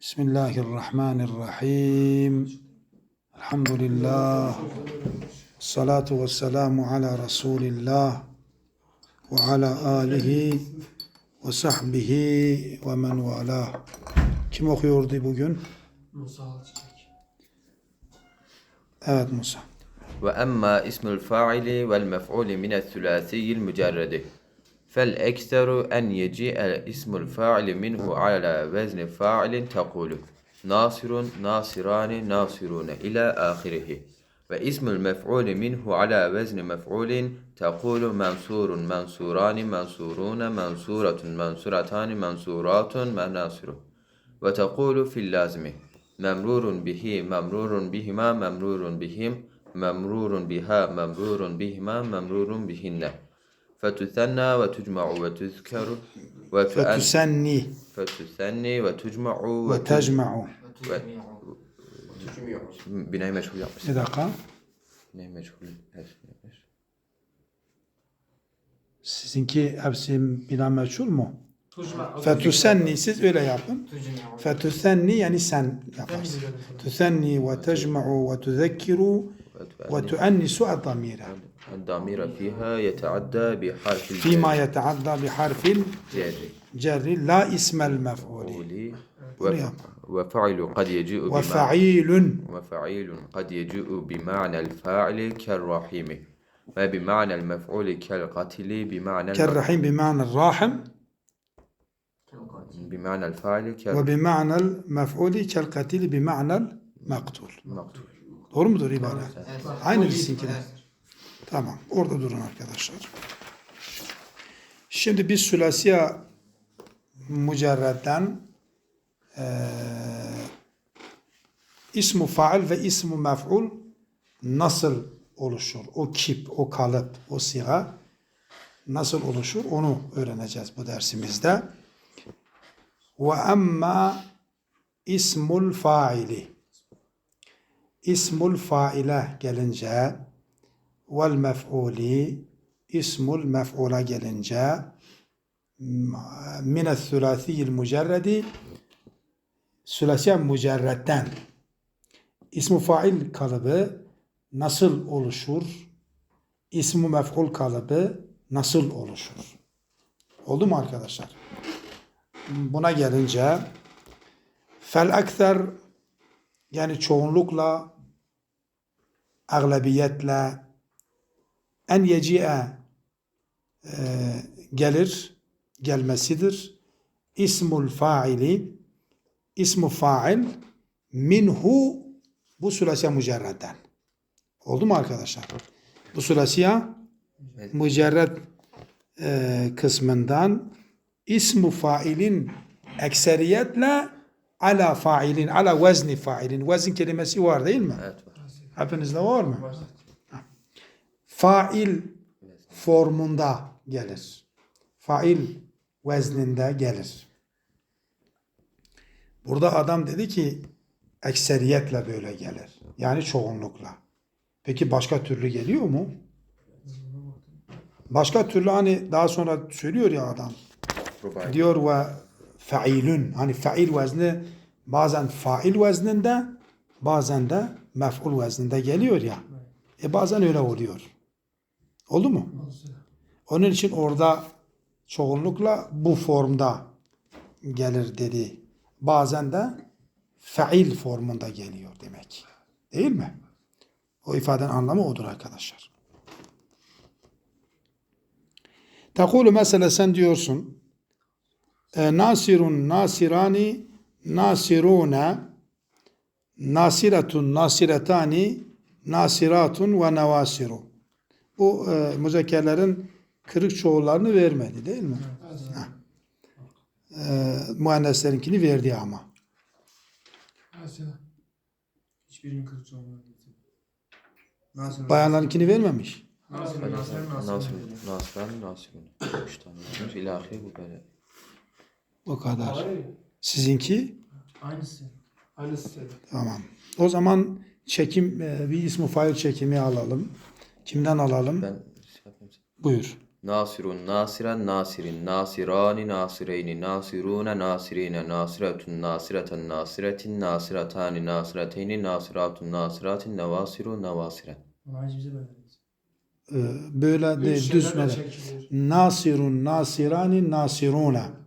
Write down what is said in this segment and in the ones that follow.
بسم الله الرحمن الرحيم. الحمد لله. الصلاة والسلام على رسول الله وعلى آله وصحبه ومن والاه. كم أخيور دي بوغن آه موسى وأما اسم الفاعل والمفعول من الثلاثي المجرد فالأكثر أن يجيء اسم الفاعل منه على وزن فاعل تقول ناصر ناصران ناصرون إلى آخره. واسم المفعول منه على وزن مفعول تقول منصور منصوران منصورون منصورة منصورتان منصورات مناصر. وتقول في اللازم ممرور به ممرور بهما ممرور بهم ممرور بها ممرور بهما ممرور بهن. Fetüsenna ve tücma'u ve tüzkeru ve fetüsenni fetüsenni ve tücma'u ve tecma'u Binayı meşhur yapmış. Dakika. Binayı meşhur. Her şey yapmış. Sizinki hepsi bina meşhur mu? Fetüsenni siz öyle yapın. Fetüsenni yani sen yaparsın. Tüsenni ve tecma'u ve tüzekkiru tuennisu ad-damira. الضمير فيها يتعدى بحرف فيما يتعدى بحرف الجر الجر لا اسم المفعول. وفعل قد يجيء وفعيل. وفعيل قد يجيء بمعنى الفاعل كالرحيم. وبمعنى المفعول كالقتل بمعنى كالرحيم بمعنى الراحم بمعنى الفاعل وبمعنى المفعول كالقتيل بمعنى المقتول. كالمقتول Doğru mudur ibare? Aynı sizinkiler. Tamam. Orada durun arkadaşlar. Şimdi biz sülasiye mücerredden eee ismu fail ve ismu mef'ul nasıl oluşur? O kip, o kalıp, o siga nasıl oluşur? Onu öğreneceğiz bu dersimizde. Ve emma ismul faili ismul faile gelince vel mef'uli ismul mef'ula gelince mine sülasiyyil mücerredi sülasiye mücerredden ismu fail kalıbı nasıl oluşur? İsmu mef'ul kalıbı nasıl oluşur? Oldu mu arkadaşlar? Buna gelince fel ekser yani çoğunlukla aglabiyetle en yeci'e e, gelir, gelmesidir. İsmul faili ismu fail minhu bu sülasiye mücerredden. Oldu mu arkadaşlar? Bu sülasiye mücerred e, kısmından ismu failin ekseriyetle ala failin, ala vezni failin. Vezin kelimesi var değil mi? Evet var. Hepinizde var mı? Fail formunda gelir. Fail vezninde gelir. Burada adam dedi ki ekseriyetle böyle gelir. Yani çoğunlukla. Peki başka türlü geliyor mu? Başka türlü hani daha sonra söylüyor ya adam. Rubai. Diyor ve failün. Hani fail vezni bazen fail vezninde bazen de mef'ul vezninde geliyor ya. E bazen öyle oluyor. Oldu mu? Onun için orada çoğunlukla bu formda gelir dedi. Bazen de fail formunda geliyor demek. Değil mi? O ifadenin anlamı odur arkadaşlar. Tekulu mesela sen diyorsun nasirun nasirani nasirune nasiratun nasiretani nasiratun ve nevasiru. Bu e, müzekkerlerin kırık çoğullarını vermedi değil mi? Ha. E, muannesserinkini verdi ama. Hiçbirinin olmadı. Nasıl? Bayanlarınkini vermemiş. Nasıl? Nasıl? Nasıl? Nasıl? Nasıl? Nasıl? Üç tane. İlahi bu böyle. O kadar. Sizinki? Aynısı. Aynısı. Tamam. O zaman çekim e, bir ismi fail çekimi alalım. Kimden alalım? Ben şey yapayım. Buyur. Nasirun, nasiren, nasirin, nasirani, nasireyni, nasirune, nasirine, nasiretun, nasireten, nasiretin, nasiratani, nasireteyni, nasiratun, nasiratin, nevasiru, nevasiren. Bize böyle. Değil, düz. Nasirun, nasirani, nasiruna.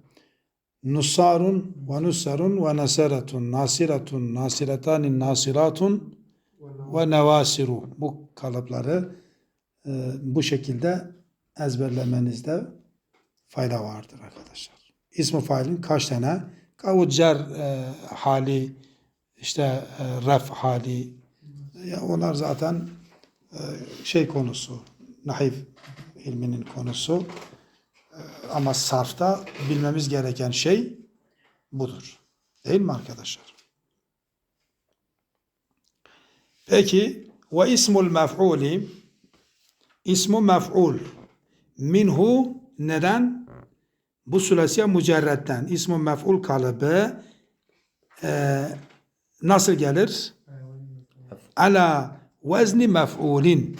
Nusarun ve nusarun ve nasaratun. Nasiratun, nasiratani, nasiratun ve nevasiru. Bu kalıpları e, bu şekilde ezberlemenizde fayda vardır arkadaşlar. İsmi failin kaç tane? Cer e, hali, işte e, ref hali. Ya onlar zaten e, şey konusu, nahiv ilminin konusu. Ama sarfta bilmemiz gereken şey budur. Değil mi arkadaşlar? Peki ve ismul mef'uli ismu mef'ul minhu neden? Bu sülasiye mücerretten. İsmu mef'ul kalıbı e, nasıl gelir? Ala vezni mef'ulin.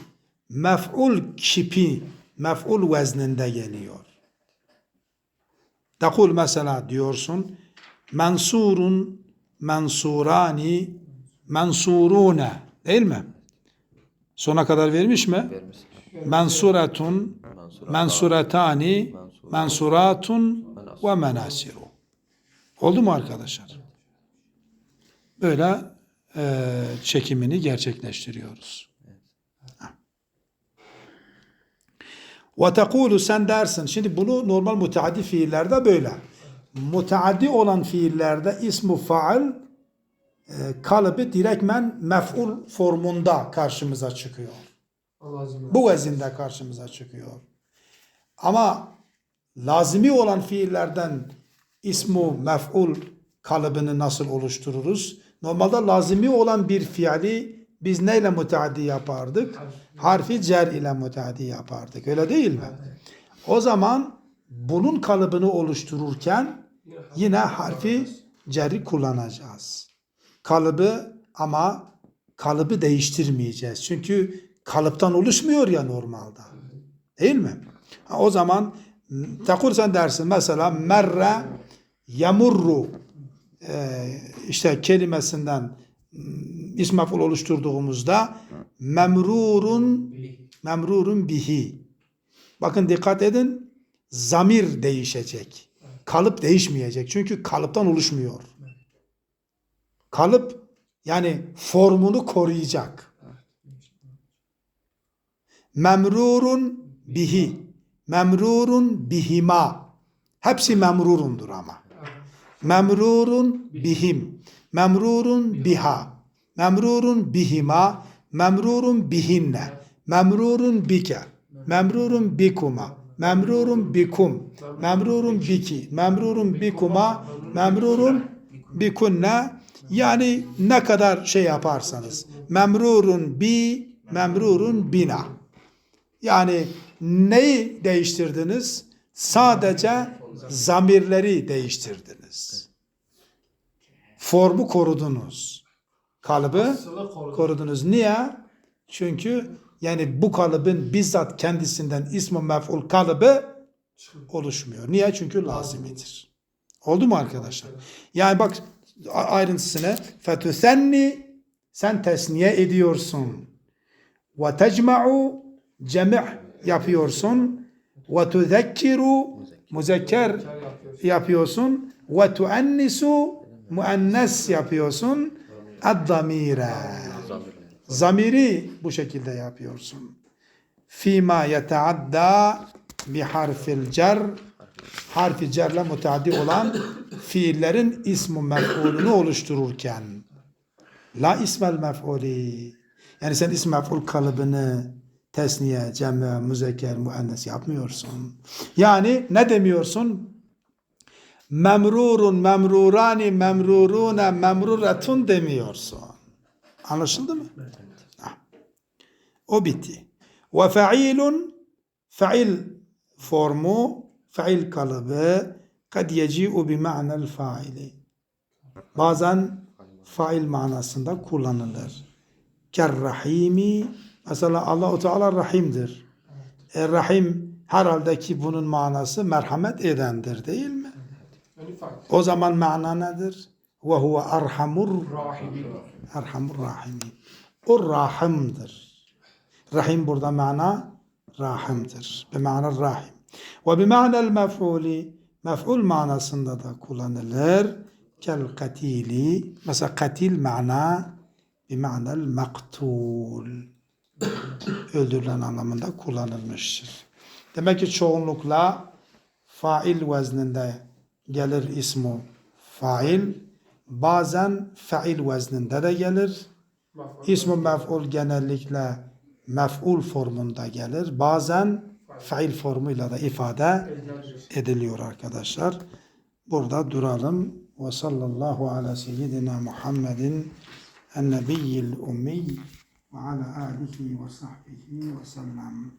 Mef'ul kipi, mef'ul vezninde geliyor. Takul mesela diyorsun mensurun, mensurani, mensurune değil mi? Sona kadar vermiş mi? Vermiş. Mensuratun, Mansura. mensuratani, mensuratun ve menasiru. Oldu mu arkadaşlar? Böyle e, çekimini gerçekleştiriyoruz. Ve tekulu sen dersin. Şimdi bunu normal müteaddi fiillerde böyle. Müteaddi olan fiillerde ismu faal e, kalıbı direktmen mef'ul formunda karşımıza çıkıyor. Bu vezinde karşımıza çıkıyor. Ama lazimi olan fiillerden ismu mef'ul kalıbını nasıl oluştururuz? Normalde lazimi olan bir fiili biz neyle müteaddi yapardık? Harfi cer ile müteaddi yapardık. Öyle değil mi? O zaman bunun kalıbını oluştururken yine harfi cerri kullanacağız. Kalıbı ama kalıbı değiştirmeyeceğiz. Çünkü kalıptan oluşmuyor ya normalde. Değil mi? O zaman takul sen dersin mesela merre yamurru e, işte kelimesinden ism mef'ul oluşturduğumuzda memrurun memrurun bihi. Bakın dikkat edin zamir değişecek. Kalıp değişmeyecek. Çünkü kalıptan oluşmuyor. Kalıp yani formunu koruyacak. Memrurun bihi. Memrurun bihima. Hepsi memrurundur ama. Memrurun bihim. Memrurun biha. Memrurun bihima. Memrurun bihinne. Memrurun bike. Memrurun bikuma. Memrurun bikum. Memrurun biki. Memrurun bikuma. Memrurun bikunne. Yani ne kadar şey yaparsanız. Memrurun bi. Memrurun bina. Yani neyi değiştirdiniz? Sadece zamirleri değiştirdiniz. Formu korudunuz. Kalıbı korudunuz. Niye? Çünkü yani bu kalıbın bizzat kendisinden ismi mef'ul kalıbı oluşmuyor. Niye? Çünkü lazimidir. Oldu mu arkadaşlar? Yani bak a- ayrıntısını fetüsenni sen tesniye ediyorsun. Ve tecma'u cemi' yapıyorsun. Ve tuzekkiru muzekker Kar yapıyor. yapıyorsun. Ve tuennisu muennes yapıyorsun. Ad-damire. Zamiri bu şekilde yapıyorsun. Fima yeteadda bi harfil cer harfi cerle müteaddi olan fiillerin ismu mef'ulunu oluştururken la ismel mef'uli yani sen ism mef'ul kalıbını tesniye, cemme, müzekker, müennes yapmıyorsun. Yani ne demiyorsun? Memrurun, memrurani, memrurune, memruretun demiyorsun. Anlaşıldı mı? Ha. O bitti. Ve fe'ilun fe'il formu fe'il kalıbı kad yeci'u bi ma'nel faili. Bazen fail manasında kullanılır. Kerrahimi mesela Allahu Teala rahimdir. E, rahim herhalde ki bunun manası merhamet edendir değil mi? O zaman mana nedir? Ve huve erhamur Rahibi. erhamur rahimin. O rahimdir. Rahim burada mana rahimdir. Be mana rahim. Ve bi ma'nel mef'uli mef'ul manasında da kullanılır. Kel katili. Mesela katil mana bi ma'nel maktul. Öldürülen anlamında kullanılmıştır. Demek ki çoğunlukla fail vezninde gelir ismu fail. Bazen fail vezninde de gelir. İsmu mef'ul genellikle mef'ul formunda gelir. Bazen fail formuyla da ifade ediliyor arkadaşlar. Burada duralım. Ve sallallahu ala seyyidina Muhammedin en nebiyyil ummi ve ala alihi ve sahbihi ve sellem.